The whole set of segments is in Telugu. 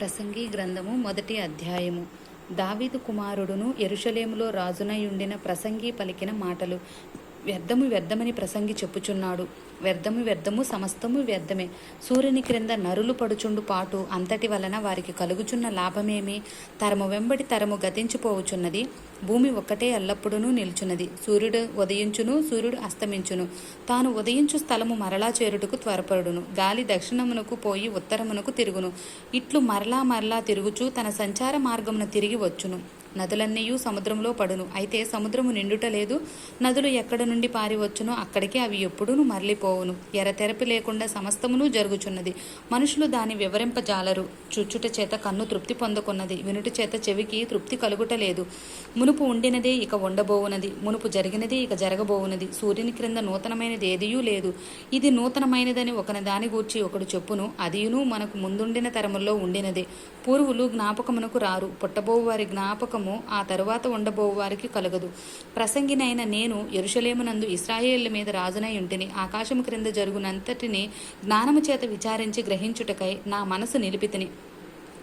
ప్రసంగి గ్రంథము మొదటి అధ్యాయము. దావీదు కుమారుడును ఎరుషలేములో రాజునయుండిన ప్రసంగి పలికిన మాటలు. వ్యర్థము వ్యర్థమని ప్రసంగి చెప్పుచున్నాడు. వ్యర్థము వ్యర్థము సమస్తము వ్యర్థమే. సూర్యుని క్రింద నరులు పడుచుండు పాటు అంతటి వలన వారికి కలుగుచున్న లాభమేమి? తరము వెంబడి తరము గతించిపోవుచున్నది. భూమి ఒక్కటే ఎల్లప్పుడూ నిల్చున్నది. సూర్యుడు ఉదయించును సూర్యుడు అస్తమించును. తాను ఉదయించు స్థలము మరలా చేరుటకు త్వరపడును గాలి దక్షిణమునకు పోయి ఉత్తరమునకు తిరుగును. ఇట్లు మరలా మరలా తిరుగుచూ తన సంచార మార్గమున తిరిగి వచ్చును. నదులన్నీయు సముద్రంలో పడును. అయితే సముద్రము నిండుట లేదు. నదులు ఎక్కడ నుండి పారివచ్చునో అక్కడికి అవి ఎప్పుడూను మరలిపోవును. ఎరతెరపి లేకుండా సమస్తమును జరుగుచున్నది. మనుషులు దాని వివరింపజాలరు. చుచ్చుట చేత కన్ను తృప్తి పొందుకున్నది. వినుట చేత చెవికి తృప్తి కలుగుట లేదు. మునుపు ఉండినదే ఇక ఉండబోవునది. మునుపు జరిగినది ఇక జరగబోవునది. సూర్యుని క్రింద నూతనమైనది ఏదియూ లేదు. ఇది నూతనమైనదని ఒకని దాని గూర్చి ఒకడు చెప్పును. అదియును మనకు ముందుండిన తరముల్లో ఉండినదే. పూర్వులు జ్ఞాపకమునకు రారు. పుట్టబోవు వారి జ్ఞాపకం జ్ఞాపకము ఆ తరువాత ఉండబోవు వారికి కలగదు. ప్రసంగినైన నేను ఎరుషలేమునందు ఇస్రాయేళ్ళ మీద రాజునై ఉంటిని ఆకాశము క్రింద జరుగునంతటిని జ్ఞానము చేత విచారించి గ్రహించుటకై నా మనసు నిలిపితిని.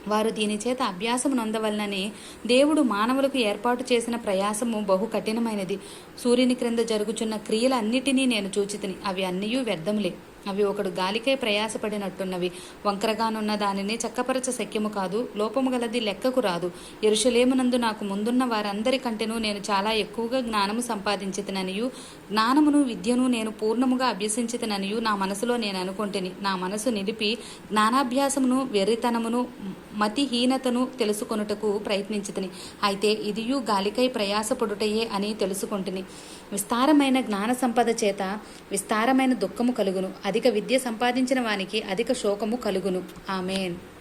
వారు దీని చేత అభ్యాసము నొందవలనని దేవుడు మానవులకు ఏర్పాటు చేసిన ప్రయాసము బహు కఠినమైనది. సూర్యుని క్రింద జరుగుచున్న క్రియలన్నిటినీ నేను చూచితిని అవి అన్నీ వ్యర్థములే. అవి ఒకడు గాలికై ప్రయాసపడినట్టున్నవి. వంకరగానున్న దానిని చక్కపరచ శక్యము కాదు లోపము గలది లెక్కకు రాదు. ఎరుషలేమునందు నాకు ముందున్న వారందరికంటేనూ నేను చాలా ఎక్కువగా జ్ఞానము సంపాదించితననియు జ్ఞానమును విద్యను నేను పూర్ణముగా అభ్యసించితననియు నా మనసులో నేను అనుకుంటుని. నా మనసు నిలిపి జ్ఞానాభ్యాసమును వెర్రితనమును మతిహీనతను తెలుసుకొనుటకు ప్రయత్నించితిని. అయితే ఇదియు గాలికై ప్రయాసపడుటయే అని తెలుసుకుంటుని. విస్తారమైన జ్ఞాన సంపద చేత విస్తారమైన దుఃఖము కలుగును. అది అధిక విద్య సంపాదించిన వానికి అధిక శోకము కలుగును. ఆమెన్.